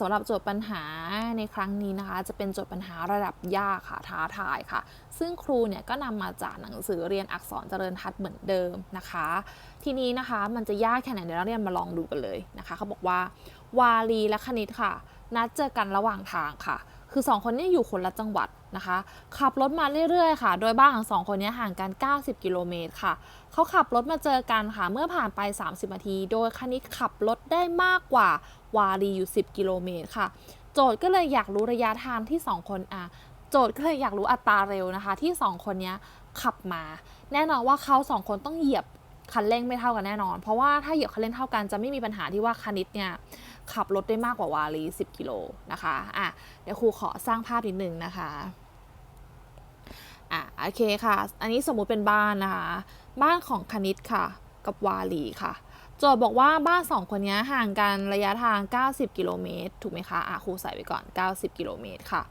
สำหรับโจทย์ปัญหาในครั้งนี้นะคะ จะเป็นโจทย์ปัญหาระดับยากค่ะท้าทายค่ะ ซึ่งครูเนี่ยก็นำมาจากหนังสือเรียนอักษรเจริญทัศน์เหมือนเดิมนะคะ ทีนี้นะคะมันจะยากแค่ไหนเดี๋ยวเราเรียนมาลองดูกันเลยนะคะเขาบอกว่าวาลีและคณิตค่ะ นัดเจอกันระหว่างทางค่ะ คือสองคนนี้อยู่คนละจังหวัด นะคะ ขับรถมาเรื่อยๆค่ะ โดยบ้านของสองคนนี้ห่างกัน 90 กิโลเมตรค่ะ เขาขับรถมาเจอกันค่ะ เมื่อผ่านไป 30 นาที โดยคณิตขับรถได้มากกว่าวาลีอยู่ 10 กิโลเมตรค่ะ โจทย์ก็เลยอยากรู้ระยะทางที่ 2 คนอะโจทย์ก็เลยอยากรู้อัตราเร็วนะคะ ที่ 2 คนนี้ขับมา แน่นอนว่าเขาสองคนต้องเหยียบคันเร่งไม่เท่ากันแน่นอน เพราะว่าถ้าเหยียบคันเร่งเท่ากันจะไม่มีปัญหาที่ว่าคณิตเนี่ยขับรถได้มากกว่าวาลี10 กิโลนะคะ อะ เดี๋ยวครูขอสร้างภาพนิดนึงนะคะ อะโอเคค่ะ อันนี้สมมุติเป็นบ้านนะคะ บ้านของคณิตค่ะ กับวาลีค่ะโจทย์บอกว่าบ้านสองคนนี้ห่างกันระยะทาง 90 กิโลเมตรถูกไหมคะอะครูใส่ไว้ก่อน 90 กิโลเมตรค่ะ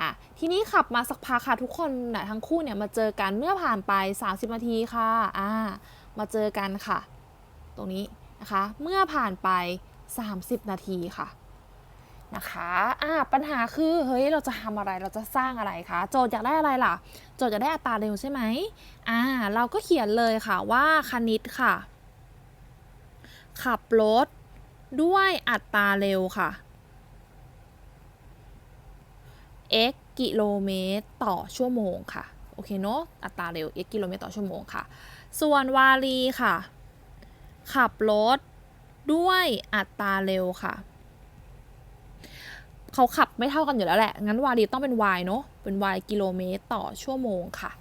อะทีนี้ขับมาสักพักค่ะทุกคนนะทั้งคู่เนี่ยมาเจอกันเมื่อผ่านไป 30 นาทีค่ะอ่ามาเจอกันค่ะ ตรงนี้นะคะ เมื่อผ่านไป 30 นาทีค่ะ นะคะอ่าปัญหาคือเฮ้ยเราจะทำอะไรเราจะสร้างอะไรคะโจทย์อยากได้อะไรล่ะ โจทย์อยากได้อัตราเร็วใช่ไหมอ่าเราก็เขียนเลยค่ะว่าคณิตค่ะ ขับรถด้วยอัตราเร็วค่ะ x กิโลเมตรต่อชั่วโมงค่ะ โอเคเนาะอัตราเร็ว x กิโลเมตรต่อชั่วโมงค่ะ ส่วนวาลีค่ะ ขับรถด้วยอัตราเร็วค่ะ เขาขับไม่เท่ากันอยู่แล้วแหละ งั้นวาลีต้องเป็น y เนาะเป็น y กิโลเมตรต่อชั่วโมงค่ะ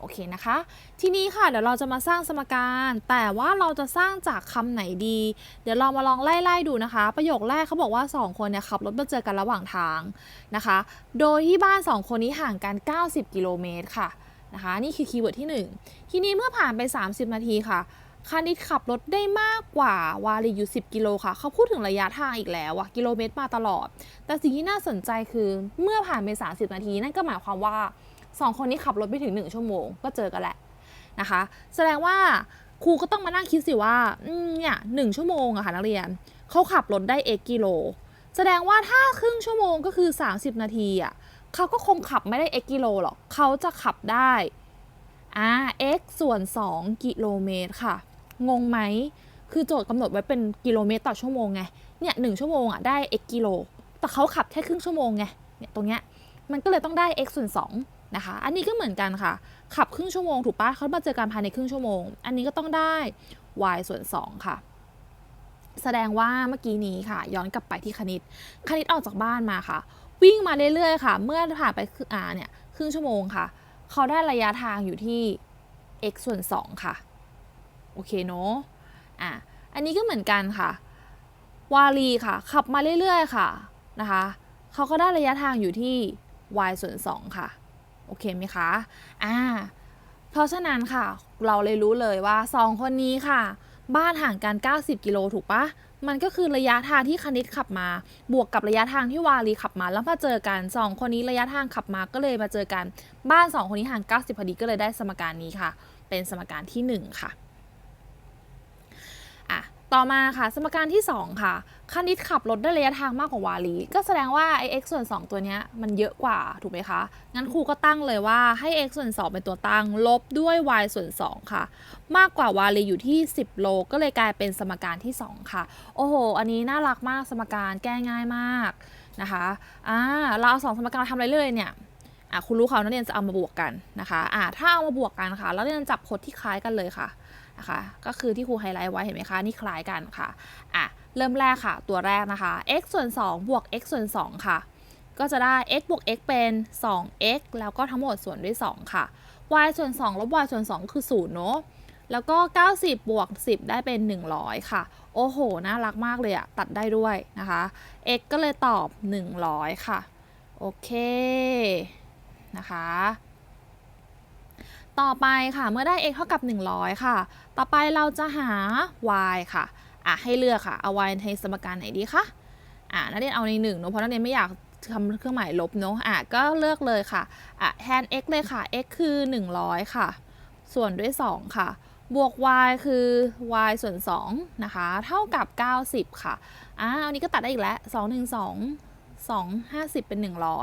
โอเคนะคะ ทีนี้ค่ะ เดี๋ยวเราจะมาสร้างสมการ แต่ว่าเราจะสร้างจากคำไหนดี เดี๋ยวเรามาลองไล่ๆดูนะคะ ประโยคแรกเขาบอกว่า 2 คนเนี่ยขับรถมาเจอกันระหว่างทางนะคะ โดยที่บ้าน 2 คนนี้ห่างกัน 90 กิโลเมตรค่ะนะคะ นี่คือคีย์เวิร์ดที่ 1 ทีนี้เมื่อผ่านไป 30 นาทีค่ะ คณิตขับรถได้มากกว่าวาลีอยู่ 10 กิโลค่ะ เขาพูดถึงระยะทางอีกแล้วอะกิโลเมตรมาตลอด แต่สิ่งที่น่าสนใจคือเมื่อผ่านไป 30 นาที นั่นก็หมายความว่า 2 คนนี้ขับรถไปถึง 1 ชั่วโมง ก็เจอกันแหละนะคะ แสดงว่าครูก็ต้องมานั่งคิดสิว่าเนี่ยหชั่วโมงอะค่ะนักเรียนเขาขับรถได้ x กิโล แสดงว่าถ้าครึ่งชั่วโมงก็คือ 30 นาทีอะเขาก็คงขับไม่ได้ x กิโลหรอกเขาจะขับได้อ่า x ส่วน 2 กิโลเมตรค่ะ งงไหม คือโจทย์กำหนดไว้เป็นกิโลเมตรต่อชั่วโมงไง เนี่ยหชั่วโมงอะได้ x กิโล แต่เขาขับแค่ครึ่งชั่วโมงไง เนี่ยตรงเนี้ย มันก็เลยต้องได้ x ส่วน2นะคะ อันนี้ก็เหมือนกันค่ะ ขับครึ่งชั่วโมงถูกปะเขามาเจอกันภายในครึ่งชั่วโมง อันนี้ก็ต้องได้ y ส่วน2ค่ะ แสดงว่าเมื่อกี้นี้ค่ะ ย้อนกลับไปที่คณิต คณิตออกจากบ้านมาค่ะ วิ่งมาเรื่อยๆค่ะ เมื่อผ่านไปคืออ่าเนี่ยครึ่งชั่วโมงค่ะ เขาได้ระยะทางอยู่ที่ x ส่วน2ค่ะ โอเคเนาะอะอันนี้ก็เหมือนกันค่ะ วาลีค่ะ ขับมาเรื่อยๆค่ะนะคะเขาก็ได้ระยะทางอยู่ที่ y ส่วน2ค่ะ โอเคไหมคะอ่าเพราะฉะนั้นค่ะ เราเลยรู้เลยว่า 2 คนนี้ค่ะ บ้านห่างกัน 90 กิโลถูกปะมันก็คือระยะทางที่คณิตขับมา บวกกับระยะทางที่วาลีขับมา แล้วมาเจอกัน 2 คนนี้ระยะทางขับมาก็เลยมาเจอกัน บ้าน 2 คนนี้ห่าง 90 พอดีก็เลยได้สมการนี้ค่ะ เป็นสมการที่ 1 ค่ะ อะต่อมาค่ะสมการที่ 2 ค่ะคณิตขับรถได้ระยะทางมากกว่าวาลีก็แสดงว่าไอ x ส่วน 2 ตัวนี้มันเยอะกว่าถูกไหมคะ งั้นครูก็ตั้งเลยว่าให้ x ส่วน 2 เป็นตัวตั้ง ลบด้วย y ส่วน 2 ค่ะ มากกว่าวาลีอยู่ที่ 10 โล ก็เลยกลายเป็นสมการที่ 2 ค่ะ โอ้โห อันนี้น่ารักมากสมการแก้ง่ายมากนะคะอ่าเราเอาสองสมการมาทำอะไรเลยเนี่ยอะคุณรู้เขานักเรียนจะเอามาบวกกันนะคะอ่าถ้าเอามาบวกกันค่ะแล้วเรียนจับพจน์ที่คล้ายกันเลยค่ะ นะคะก็คือที่ครูไฮไลท์ไว้เห็นไหมคะนี่คล้ายกันค่ะอะเริ่มแรกค่ะ ตัวแรกนะคะ x ส่วน2บวก x ส่วน2ค่ะ ก็จะได้ x บวก x เป็น 2x แล้วก็ทั้งหมดส่วนด้วย 2 ค่ะ y ส่วน2ลบ y ส่วน 2 คือ0เนอะแล้วก็ 90 บวก 10 ได้เป็น 100 ค่ะ โอ้โห น่ารักมากเลยอะตัดได้ด้วยนะคะ x ก็เลยตอบ 100 ค่ะ โอเค นะคะ ต่อไปค่ะเมื่อได้ x เท่ากับ 100 ค่ะ ต่อไปเราจะหา y ค่ะอะให้เลือกค่ะเอา y ในสมการไหนดีคะอะนักเรียนเอาในหนึ่งเนอะเพราะนักเรียนไม่อยากทำเครื่องหมายลบเนอะอะก็เลือกเลยค่ะอะแทน x เลยค่ะ x คือ 100 ค่ะ ส่วนด้วย 2 ค่ะ บวก y คือ y ส่วน2นะคะ เท่ากับ 90 ค่ะอ่าอันนี้ก็ตัดได้อีกแล้ว2 1 2 2 50 เป็น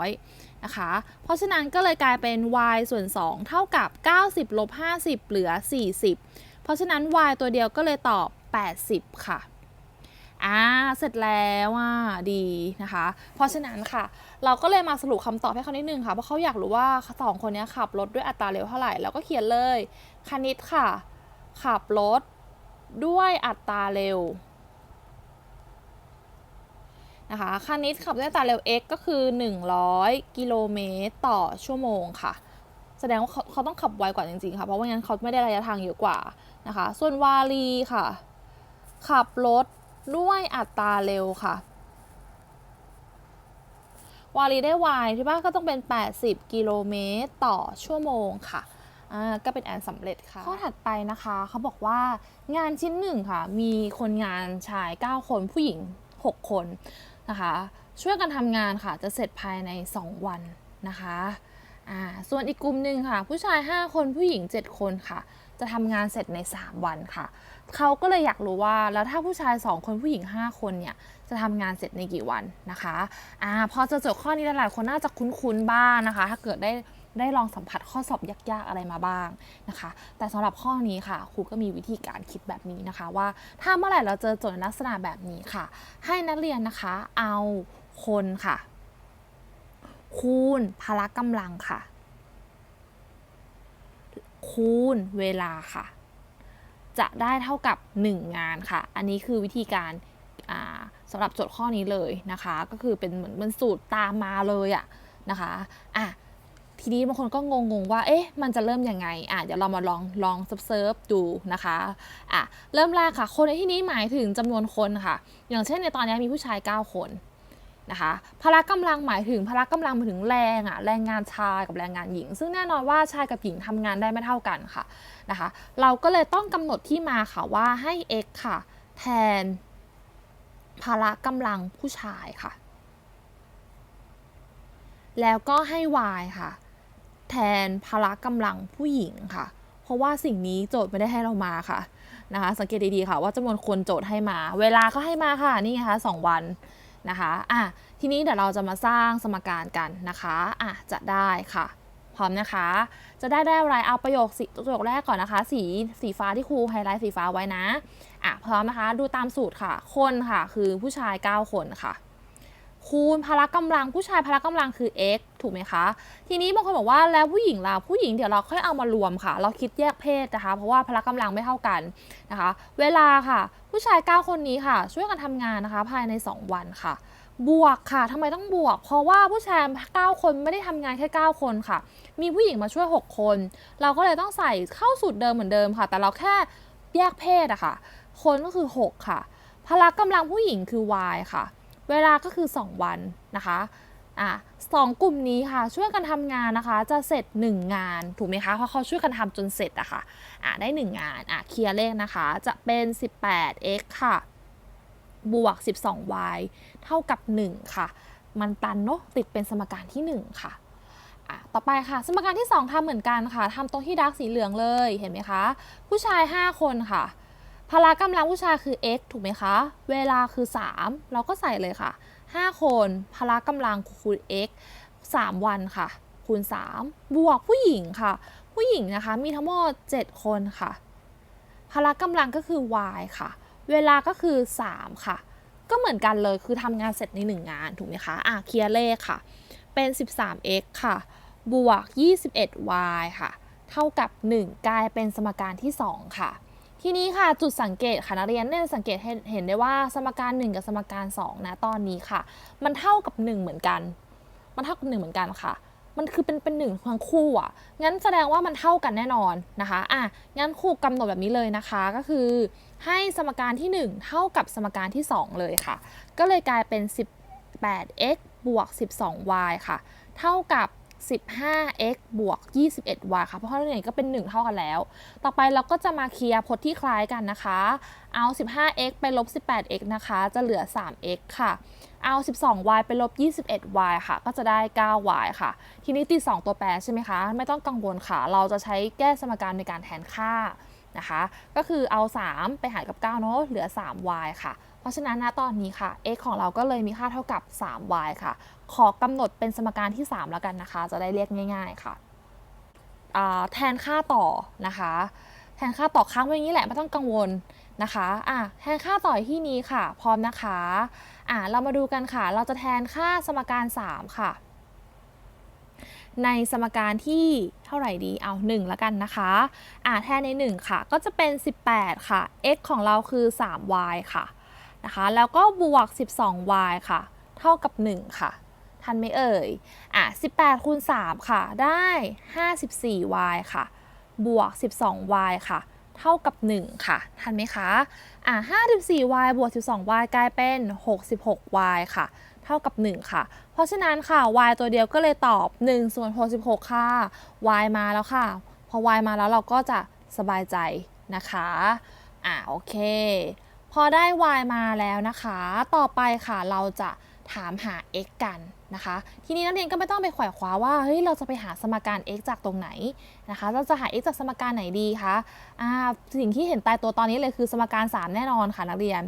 100 นะคะ เพราะฉะนั้นก็เลยกลายเป็น y ส่วน 2 เท่ากับ 90ลบ50 เหลือ 40 เพราะฉะนั้น y ตัวเดียวก็เลยตอบ 80 ค่ะอ่าเสร็จแล้วอะดีนะคะ เพราะฉะนั้นค่ะ เราก็เลยมาสรุปคำตอบให้เขานิดนึงค่ะ เพราะเขาอยากรู้ว่าสองคนนี้ขับรถด้วยอัตราเร็วเท่าไหร่ แล้วก็เขียนเลย คณิตค่ะ ขับรถด้วยอัตราเร็ว นะคะคณิตขับด้วยอัตราเร็ว x ก็คือ 100 กิโลเมตรต่อชั่วโมงค่ะ แสดงว่าเขาเขาต้องขับไวกว่าจริงๆค่ะ เพราะว่างั้นเขาไม่ได้ระยะทางเยอะกว่านะคะ ส่วนวาลีค่ะ ขับรถด้วยอัตราเร็วค่ะ วาลีได้ y ใช่ปะก็ต้องเป็น 80 กิโลเมตรต่อชั่วโมงค่ะก็เป็นแอนสำเร็จค่ะ ข้อถัดไปนะคะเขาบอกว่างานชิ้นหนึ่งค่ะ มีคนงานชาย 9 คนผู้หญิง 6 คน นะคะ ช่วยกันทำงานค่ะจะเสร็จภายใน 2 วันนะคะอ่าส่วนอีกกลุ่มหนึ่งค่ะ ผู้ชาย 5 คนผู้หญิง 7 คนค่ะ จะทำงานเสร็จใน 3 วันค่ะ เขาก็เลยอยากรู้ว่าแล้วถ้าผู้ชาย 2 คนผู้หญิง 5 คนเนี่ยจะทำงานเสร็จในกี่วันนะคะอ่าพอจะโจทย์ข้อนี้หลายๆคนน่าจะคุ้นๆบ้างนะคะ ถ้าเกิดได้ ได้ลองสัมผัสข้อสอบยากๆอะไรมาบ้างนะคะ แต่สำหรับข้อนี้ค่ะครูก็มีวิธีการคิดแบบนี้นะคะ ว่าถ้าเมื่อไหร่เราเจอโจทย์ลักษณะแบบนี้ค่ะ ให้นักเรียนนะคะเอาคนค่ะ คูณพละกำลังค่ะ คูณเวลาค่ะ จะได้เท่ากับ 1 งานค่ะ อันนี้คือวิธีการสำหรับโจทย์ข้อนี้เลยนะคะ ก็คือเป็นเหมือนมันสูตรตามมาเลยอะนะคะอะ ทีนี้บางคนก็งงๆว่า เอ๊ะ มันจะเริ่มยังไง อะ เดี๋ยวเรามาลองลองเซิร์ฟดูนะคะ อะ เริ่มแรกค่ะ คนในที่นี้หมายถึงจำนวนคนค่ะ อย่างเช่นในตอนนี้มีผู้ชาย 9 คนนะคะ พละกำลังหมายถึงพละกำลังหมายถึงแรงอะแรงงานชายกับแรงงานหญิง ซึ่งแน่นอนว่าชายกับหญิงทำงานได้ไม่เท่ากันค่ะนะคะ เราก็เลยต้องกำหนดที่มาค่ะว่าให้ x ค่ะ แทนพละกำลังผู้ชายค่ะแล้วก็ให้ y ค่ะ แทนพละกำลังผู้หญิงค่ะ เพราะว่าสิ่งนี้โจทย์ไม่ได้ให้เรามาค่ะนะคะ สังเกตดีๆค่ะ ว่าจำนวนคนโจทย์ให้มา เวลาก็ให้มาค่ะ นี่ไงคะสองวันนะคะอะทีนี้เดี๋ยวเราจะมาสร้างสมการกันนะคะอะจะได้ค่ะ พร้อมนะคะ จะได้ได้อะไรเอาประโยคสิประโยคแรกก่อนนะคะ สีสีฟ้าที่ครูไฮไลท์สีฟ้าไว้นะอะพร้อมนะคะ ดูตามสูตรค่ะ คนค่ะคือผู้ชาย 9 คนค่ะ คูณพละกำลังผู้ชายพละกำลังคือ x ถูกไหมคะ ทีนี้บางคนบอกว่าแล้วผู้หญิงล่ะผู้หญิงเดี๋ยวเราค่อยเอามารวมค่ะ เราคิดแยกเพศนะคะ เพราะว่าพละกำลังไม่เท่ากันนะคะ เวลาค่ะ ผู้ชาย 9 คนนี้ค่ะ ช่วยกันทำงานนะคะ ภายใน 2 วันค่ะ บวกค่ะทำไมต้องบวก เพราะว่าผู้ชาย 9 คนไม่ได้ทำงานแค่ 9 คนค่ะ มีผู้หญิงมาช่วย 6 คน เราก็เลยต้องใส่เข้าสูตรเดิมเหมือนเดิมค่ะ แต่เราแค่แยกเพศอะค่ะ คนก็คือ 6 ค่ะ พละกำลังผู้หญิงคือ y ค่ะ เวลาก็คือ 2 วันนะคะอะสองกลุ่มนี้ค่ะช่วยกันทำงานนะคะจะเสร็จ 1 งานถูกไหมคะเพราะเขาช่วยกันทำจนเสร็จอะค่ะอะได้ 1 งานอะเคลียร์เลขนะคะจะเป็น 18x ค่ะ บวก 12y เท่ากับ 1 ค่ะ มันตันเนาะติดเป็นสมการที่ 1 ค่ะอะ ต่อไปค่ะ สมการที่ 2ทำเหมือนกันค่ะทำตรงที่ดักสีเหลืองเลยเห็นไหมคะ ผู้ชาย 5 คนค่ะ พละกำลังผู้ชายคือ x ถูกไหมคะ เวลาคือ 3 เราก็ใส่เลยค่ะ 5 คนพละกำลังคูณ x 3 วันค่ะ คูณ 3 บวกผู้หญิงค่ะ ผู้หญิงนะคะมีทั้งหมด 7 คนค่ะ พละกำลังก็คือ y ค่ะ เวลาก็คือ 3 ค่ะ ก็เหมือนกันเลยคือทำงานเสร็จใน 1 งานถูกไหมคะอะเคลียร์เลขค่ะ เป็น 13x ค่ะ บวก 21y ค่ะ เท่ากับ 1 กลายเป็นสมการที่ 2 ค่ะ ทีนี้ค่ะจุดสังเกตค่ะนักเรียนเนี่ยสังเกตเห็นได้ว่าสมการ 1 กับสมการ 2 นะตอนนี้ค่ะ มันเท่ากับ 1 เหมือนกัน มันเท่ากับ 1 เหมือนกันค่ะมันคือเป็นเป็นหนึ่งทั้งคู่อะ งั้นแสดงว่ามันเท่ากันแน่นอนนะคะ อะ งั้นครูกำหนดแบบนี้เลยนะคะ ก็คือให้สมการที่ 1 เท่ากับสมการที่ 2 เลยค่ะ ก็เลยกลายเป็น 18x บวก 12y ค่ะ เท่ากับ 15x บวก 21y ค่ะ เพราะข้อนี้ก็เป็น 1 เท่ากันแล้ว ต่อไปเราก็จะมาเคลียร์พจน์ที่คล้ายกันนะคะ เอา 15x ไปลบ 18x นะคะ จะเหลือ 3x ค่ะ เอา 12y ไปลบ 21y ค่ะ ก็จะได้ 9y ค่ะ ทีนี้ตี2ตัวแปรใช่ไหมคะ ไม่ต้องกังวลค่ะ เราจะใช้แก้สมการในการแทนค่านะคะ ก็คือเอา 3 ไปหารกับ9เนอะเหลือ 3y ค่ะ เพราะฉะนั้นนะตอนนี้ค่ะ x ของเราก็เลยมีค่าเท่ากับ 3y ค่ะ ขอกำหนดเป็นสมการที่ 3 แล้วกันนะคะ จะได้เรียกง่าย ๆค่ะแทนค่าต่อนะคะ แทนค่าต่อค้างไว้อย่างนี้แหละไม่ต้องกังวลนะคะอะแทนค่าต่อที่นี้ค่ะ พร้อมนะคะอะเรามาดูกันค่ะ เราจะแทนค่าสมการ 3 ค่ะ ในสมการที่เท่าไหร่ดีเอา1แล้วกันนะคะอ่าแทนใน 1 ค่ะ ก็จะเป็น 18 ค่ะ x ของเราคือ 3y ค่ะนะคะแล้วก็บวก 12y ค่ะ เท่ากับ 1 ค่ะ ทันไหมเอ่ย อะ 18คูณ3ค่ะ ได้ 54y ค่ะ บวก 12y ค่ะ เท่ากับ 1 ค่ะ ทันไหมคะ อะ 54y บวก 12y กลายเป็น 66y ค่ะ เท่ากับ 1 ค่ะ เพราะฉะนั้นค่ะ y ตัวเดียวก็เลยตอบ1ส่วน66 ค่ะ y มาแล้วค่ะ พอ y มาแล้วเราก็จะสบายใจนะคะ อะ โอเค พอได้ y มาแล้วนะคะ ต่อไปค่ะ เราจะ ถามหา x กันนะคะ ทีนี้นักเรียนก็ไม่ต้องไปขวายคว้าว่าเฮ้ยเราจะไปหาสมการ x จากตรงไหนนะคะ เราจะหา x จากสมการไหนดีคะอ่าสิ่งที่เห็นตายตัวตอนนี้เลยคือสมการ 3 แน่นอนค่ะนักเรียน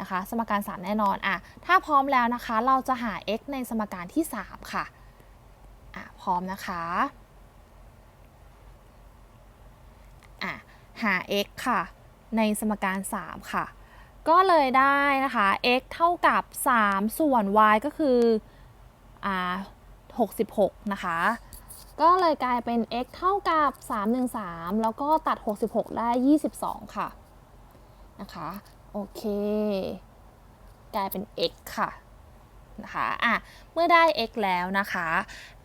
นะคะ สมการ 3 แน่นอนอะถ้าพร้อมแล้วนะคะ เราจะหา x ในสมการที่ 3 ค่ะอะพร้อมนะคะอะหา x ค่ะ ในสมการ 3 ค่ะ ก็เลยได้นะคะ x เท่ากับ 3 ส่วน y ก็คืออ่า66 นะคะ ก็เลยกลายเป็น x เท่ากับ 313 แล้วก็ตัด 66 ได้ 22 ค่ะ นะคะ โอเค กลายเป็น x ค่ะ นะคะอะเมื่อได้ x แล้วนะคะ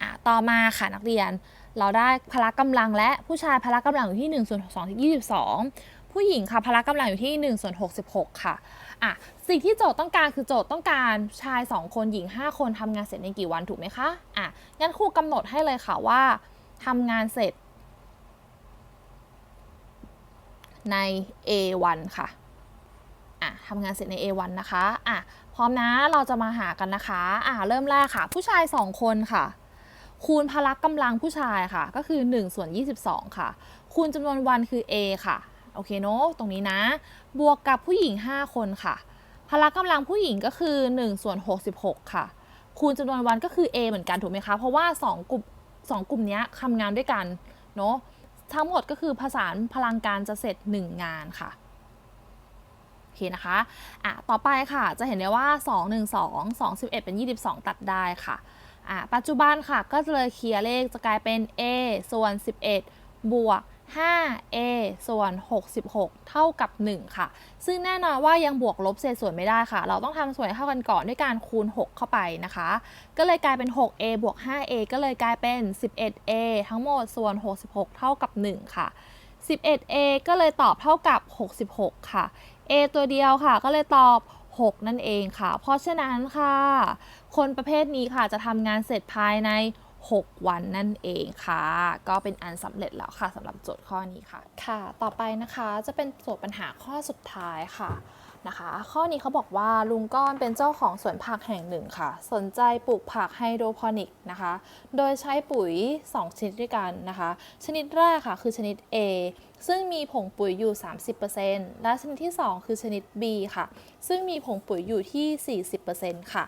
อะต่อมาค่ะนักเรียน เราได้พละกำลังและผู้ชายพละกำลังอยู่ที่1ส่วน2ที่22 ผู้หญิงค่ะพละกำลังอยู่ที่1ส่วน66 ค่ะอะสิ่งที่โจทย์ต้องการคือโจทย์ต้องการชาย 2 คนหญิง 5 คนทำงานเสร็จในกี่วันถูกไหมคะอะงั้นครูกำหนดให้เลยค่ะว่าทำงานเสร็จ ใน A วันค่ะอะทำงานเสร็จใน A วันนะคะอะพร้อมนะเราจะมาหากันนะคะอะเริ่มแรกค่ะ ผู้ชาย 2 คนค่ะ คูณพละกกำลังผู้ชายค่ะ ก็คือ1ส่วน22 ค่ะ คูณจำนวนวันคือ A ค่ะ อเคเนาะตรงนี้นะ บวกกับผู้หญิง 5 คนค่ะ พละกำลังผู้หญิงก็คือ1ส่วน66 ค่ะ คูณจำนวนวันก็คือ A เหมือนกันถูกไหมคะ เพราะว่า 2 กลุ่ม2กลุ่มนี้ทำงานด้วยกันเนาะทั้งหมดก็คือผสานพลังการจะเสร็จ 1 งานค่ะโอเคนะคะอะต่อไปค่ะจะเห็นได้ว่า 2 1 2 2 11 เป็น 22 ตัดได้ค่ะอะปัจจุบันค่ะก็จะเลยเคลียร์เลขจะกลายเป็น a ส่วน 11 บวก 5a ส่วน 66 เท่ากับ 1 ค่ะ ซึ่งแน่นอนว่ายังบวกลบเศษส่วนไม่ได้ค่ะ เราต้องทำส่วนให้เท่ากันก่อนด้วยการคูณ 6 เข้าไปนะคะ ก็เลยกลายเป็น 6a บวก 5a ก็เลยกลายเป็น 11a ทั้งหมดส่วน 66 เท่ากับ 1 ค่ะ 11a ก็เลยตอบเท่ากับ 66 ค่ะ a ตัวเดียวค่ะ ก็เลยตอบ 6 นั่นเองค่ะ เพราะฉะนั้นค่ะ คนประเภทนี้ค่ะจะทำงานเสร็จภายใน 6 วันนั่นเองค่ะ ก็เป็นอันสำเร็จแล้วค่ะสำหรับโจทย์ข้อนี้ค่ะ ค่ะ ต่อไปนะคะจะเป็นโจทย์ปัญหาข้อสุดท้ายค่ะ นะคะ ข้อนี้เขาบอกว่าลุงก้อนเป็นเจ้าของสวนผักแห่งหนึ่งค่ะ สนใจปลูกผักไฮโดรพอนิกนะคะ โดยใช้ปุ๋ย 2 ชนิดด้วยกันนะคะ ชนิดแรกค่ะคือชนิด A ซึ่งมีผงปุ๋ยอยู่ 30%และชนิดที่ 2 คือชนิด B ค่ะ ซึ่งมีผงปุ๋ยอยู่ที่ 40%ค่ะ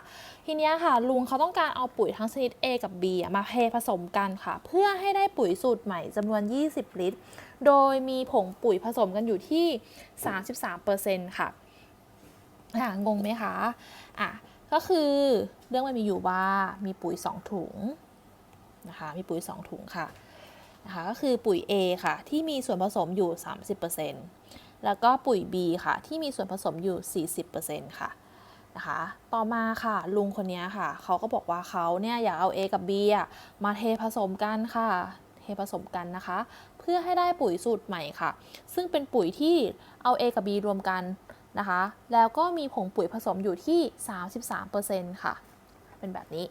ทีนี้ค่ะ ลุงเขาต้องการเอาปุ๋ยทั้งชนิด A กับ B มาเทผสมกันค่ะ เพื่อให้ได้ปุ๋ยสูตรใหม่จำนวน 20 ลิตร โดยมีผงปุ๋ยผสมกันอยู่ที่ 33%ค่ะ อะงงไหมคะอะก็คือเรื่องมันมีอยู่ว่ามีปุ๋ย 2 ถุงนะคะมีปุ๋ย 2 ถุงค่ะนะคะก็คือปุ๋ย A ค่ะ ที่มีส่วนผสมอยู่ 30%แล้วก็ปุ๋ย B ค่ะ ที่มีส่วนผสมอยู่ 40%ค่ะนะคะต่อมาค่ะลุงคนนี้ค่ะ เขาก็บอกว่าเขาเนี่ยอยากเอา A กับ B อะมาเทผสมกันค่ะ เทผสมกันนะคะ เพื่อให้ได้ปุ๋ยสูตรใหม่ค่ะ ซึ่งเป็นปุ๋ยที่เอา A กับ B รวมกัน นะคะ แล้วก็มีผงปุ๋ยผสมอยู่ที่ 33%ค่ะ เป็นแบบนี้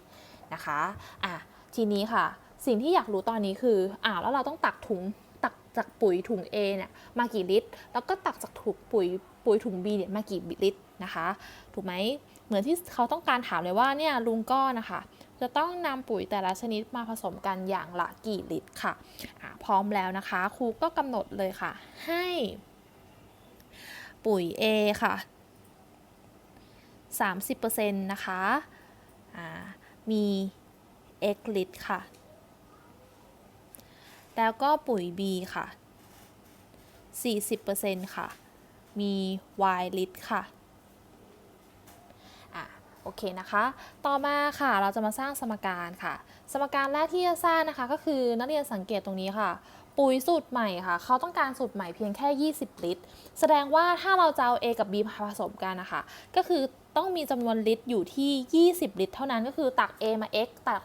นะคะอะทีนี้ค่ะ สิ่งที่อยากรู้ตอนนี้คืออ่าแล้วเราต้องตักถุงตักจากปุ๋ยถุง A เนี่ยมากี่ลิตร แล้วก็ตักจากถุงปุ๋ยปุ๋ยถุง B เนี่ยมากี่ลิตรนะคะ ถูกไหมเหมือนที่เขาต้องการถามเลยว่าเนี่ยลุงก้อนนะคะ จะต้องนำปุ๋ยแต่ละชนิดมาผสมกันอย่างละกี่ลิตรค่ะอะพร้อมแล้วนะคะ ครูก็กำหนดเลยค่ะ ให้ ปุ๋ย A ค่ะ 30%นะคะอ่ามี x ลิตรค่ะ แล้วก็ปุ๋ย B ค่ะ 40%ค่ะ มี y ลิตรค่ะโอเคนะคะ ต่อมาค่ะเราจะมาสร้างสมการค่ะ สมการแรกที่จะสร้างนะคะ ก็คือนักเรียนสังเกตตรงนี้ค่ะ ปุ๋ยสูตรใหม่ค่ะ เขาต้องการสูตรใหม่เพียงแค่ 20 ลิตร แสดงว่าถ้าเราจะเอา A กับ B มาผสมกันนะคะ ก็คือต้องมีจำนวนลิตรอยู่ที่ 20 ลิตร เท่านั้นก็คือตัก A มา x ตัก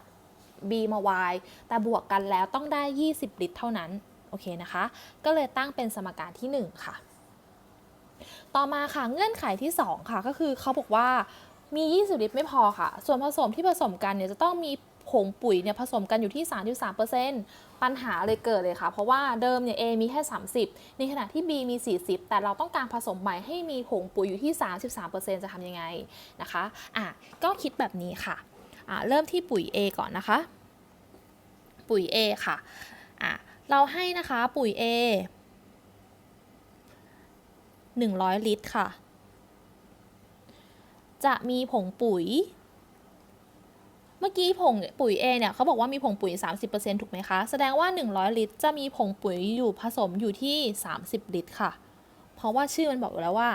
b มา y แต่บวกกันแล้วต้องได้ 20 ลิตร เท่านั้น โอเคนะคะ ก็เลยตั้งเป็นสมการที่ 1 ค่ะ ต่อมาค่ะ เงื่อนไขที่ 2 ค่ะ ก็คือเขาบอกว่ามี 20 ลิตรไม่พอค่ะ ส่วนผสมที่ผสมกันเนี่ยจะต้องมี ผงปุ๋ยเนี่ยผสมกันอยู่ที่ 33%ปัญหาเลยเกิดเลยค่ะ เพราะว่าเดิมเนี่ย A มีแค่ 30 ในขณะที่ B มี 40 แต่เราต้องการผสมใหม่ให้มีผงปุ๋ยอยู่ที่ 33%จะทำยังไงนะคะอะก็คิดแบบนี้ค่ะอะ เริ่มที่ปุ๋ย A ก่อนนะคะ ปุ๋ย A ค่ะอะเราให้นะคะปุ๋ย A 100 ลิตรค่ะ จะมีผงปุ๋ย เมื่อกี้ผงปุ๋ย A เนี่ยเขาบอกว่ามีผงปุ๋ย 30%ถูกไหมคะ แสดงว่า 100 ลิตร จะมีผงปุ๋ยอยู่ผสมอยู่ที่ 30 ลิตรค่ะ เพราะว่าชื่อมันบอกอยู่แล้วว่า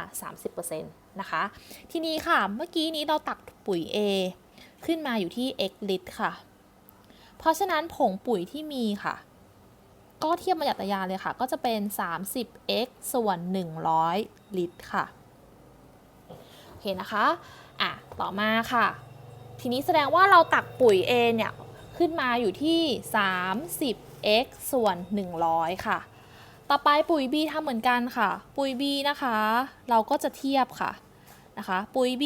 30%นะคะ ทีนี้ค่ะ เมื่อกี้นี้เราตักปุ๋ย A ขึ้นมาอยู่ที่ x ลิตรค่ะ เพราะฉะนั้นผงปุ๋ยที่มีค่ะ ก็เทียบมาจากตยาเลยค่ะ ก็จะเป็น 30x ส่วน 100 ลิตรค่ะ โอเคนะคะ อะ ต่อมาค่ะ ทีนี้แสดงว่าเราตักปุ๋ย A เนี่ยขึ้นมาอยู่ที่ 30x ส่วน 100 ค่ะ ต่อไปปุ๋ย B ทำเหมือนกันค่ะ ปุ๋ย B นะคะ เราก็จะเทียบค่ะนะคะปุ๋ย B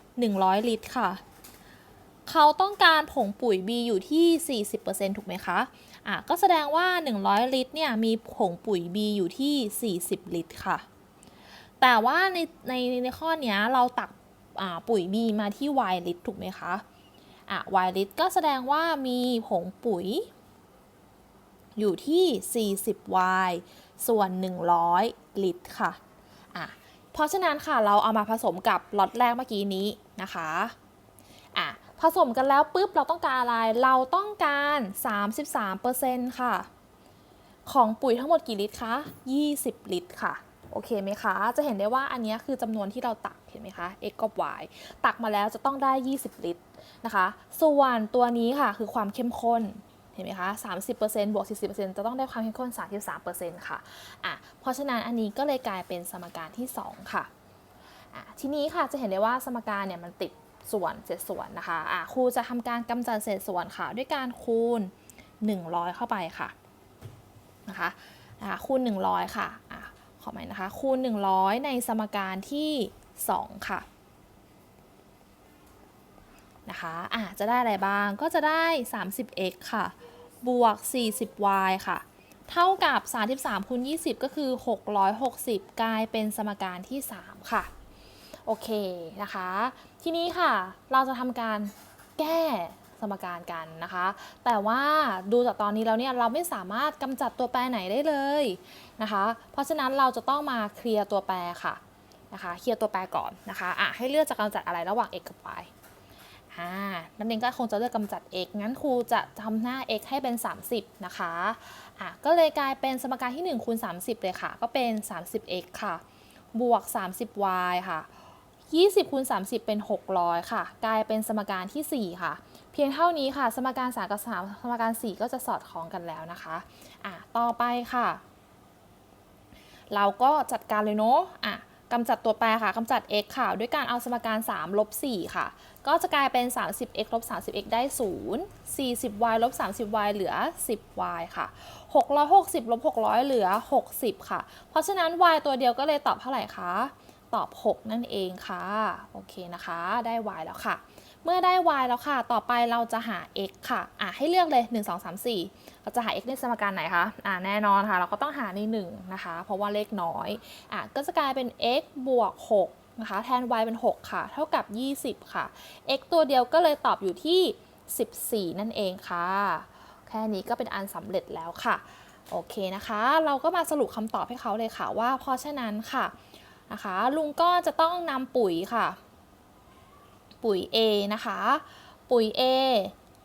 100 ลิตรค่ะ เขาต้องการผงปุ๋ย B อยู่ที่ 40%ถูกไหมคะอะก็แสดงว่า 100 ลิตรเนี่ยมีผงปุ๋ย B อยู่ที่ 40 ลิตรค่ะ แต่ว่าในในในข้อนี้เราตัก ปุ๋ย B มาที่ y ลิตรถูกไหมคะอะ y ลิตรก็แสดงว่ามีผงปุ๋ย อยู่ที่ 40y ส่วน 100 ลิตรค่ะอะ เพราะฉะนั้นค่ะเราเอามาผสมกับล็อตแรกเมื่อกี้นี้นะคะอะผสมกันแล้วปุ๊บเราต้องการอะไร เราต้องการ 33%ค่ะ ของปุ๋ยทั้งหมดกี่ลิตรคะ 20 ลิตรค่ะ โอเคไหมคะ จะเห็นได้ว่าอันนี้คือจำนวนที่เราตักเห็นไหมคะ x กับ y ตักมาแล้วจะต้องได้ 20 ลิตรนะคะ ส่วนตัวนี้ค่ะคือความเข้มข้นเห็นไหมคะ30%บวก 40%จะต้องได้ความเข้มข้น 33%ค่ะอะ เพราะฉะนั้นอันนี้ก็เลยกลายเป็นสมการที่ 2 ค่ะอะ ทีนี้ค่ะจะเห็นได้ว่าสมการเนี่ยมันติดส่วนเศษส่วนนะคะอะครูจะทำการกำจัดเศษส่วนค่ะ ด้วยการคูณ 100 เข้าไปค่ะนะคะอะคูณ 100 ค่ะอะขอใหม่นะคะ คูณ 100 ในสมการที่ 2 ค่ะนะคะอะจะได้อะไรบ้างก็จะได้ 30x ค่ะ บวก 40y ค่ะ เท่ากับ 33คูณ20 ก็คือ 660 กลายเป็นสมการที่ 3 ค่ะ โอเคนะคะ ทีนี้ค่ะ เราจะทำการแก้สมการกันนะคะ แต่ว่าดูจากตอนนี้แล้วเนี่ยเราไม่สามารถกำจัดตัวแปรไหนได้เลยนะคะ เพราะฉะนั้นเราจะต้องมาเคลียร์ตัวแปรค่ะ นะคะเคลียร์ตัวแปรก่อนนะคะอะให้เลือกจะกำจัดอะไรระหว่าง x กับ y อ่านั่นเองก็คงจะเลือกกำจัด x งั้นครูจะทำหน้า x ให้เป็น 30 นะคะอะก็เลยกลายเป็นสมการที่1คูณ30 เลยค่ะ ก็เป็น 30x ค่ะ บวก 30y ค่ะ 20คูณ30 เป็น 600 ค่ะ กลายเป็นสมการที่ 4 ค่ะ เพียงเท่านี้ค่ะ สมการ3กับ3สมการ 4 ก็จะสอดคล้องกันแล้วนะคะอะต่อไปค่ะ เราก็จัดการเลยเนาะอะ กำจัดตัวแปรค่ะกำจัด x ค่ะ ด้วยการเอาสมการ 3 ลบ 4 ค่ะ ก็จะกลายเป็น 30x ลบ 30x ได้ 0 40y ลบ 30y เหลือ 10y ค่ะ 660 ลบ 600 เหลือ 60 ค่ะ เพราะฉะนั้น y ตัวเดียวก็เลยตอบเท่าไหร่คะ ตอบ 6 นั่นเองค่ะ โอเคนะคะ ได้ y แล้วค่ะ เมื่อได้ y แล้วค่ะ ต่อไปเราจะหา x ค่ะ อะให้เลือกเลย 1 2 3 4 เราจะหา x ในสมการไหนคะ อะแน่นอนค่ะ เราก็ต้องหาใน1นะคะ เพราะว่าเลขน้อย อะก็จะกลายเป็น x บวก 6 นะคะ แทน y เป็น 6 ค่ะ เท่ากับ 20 ค่ะ x ตัวเดียวก็เลยตอบอยู่ที่ 14 นั่นเองค่ะ แค่นี้ก็เป็นอันสำเร็จแล้วค่ะ โอเคนะคะ เราก็มาสรุปคำตอบให้เขาเลยค่ะว่าเพราะฉะนั้นค่ะนะคะลุงก็จะต้องนำปุ๋ยค่ะ ปุ๋ย A นะคะ ปุ๋ย A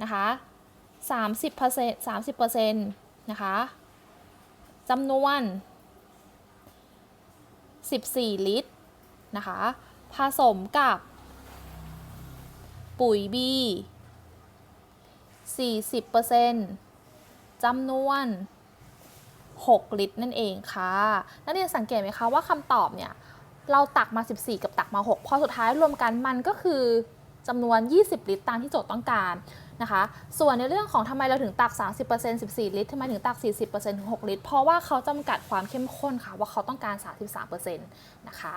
นะคะ30% 30%นะคะจำนวน 14 ลิตรนะคะผสมกับปุ๋ย B 40%จำนวน 6 ลิตรนั่นเองค่ะ นักเรียนสังเกตไหมคะว่าคำตอบเนี่ย เราตักมา 14 กับตักมา 6 พอสุดท้ายรวมกันมันก็คือจำนวน 20 ลิตรตามที่โจทย์ต้องการนะคะ ส่วนในเรื่องของทำไมเราถึงตัก 30% 14 ลิตรทำไมถึงตัก 40%ถึง 6 ลิตร เพราะว่าเขาจำกัดความเข้มข้นค่ะว่าเขาต้องการ 33%นะคะ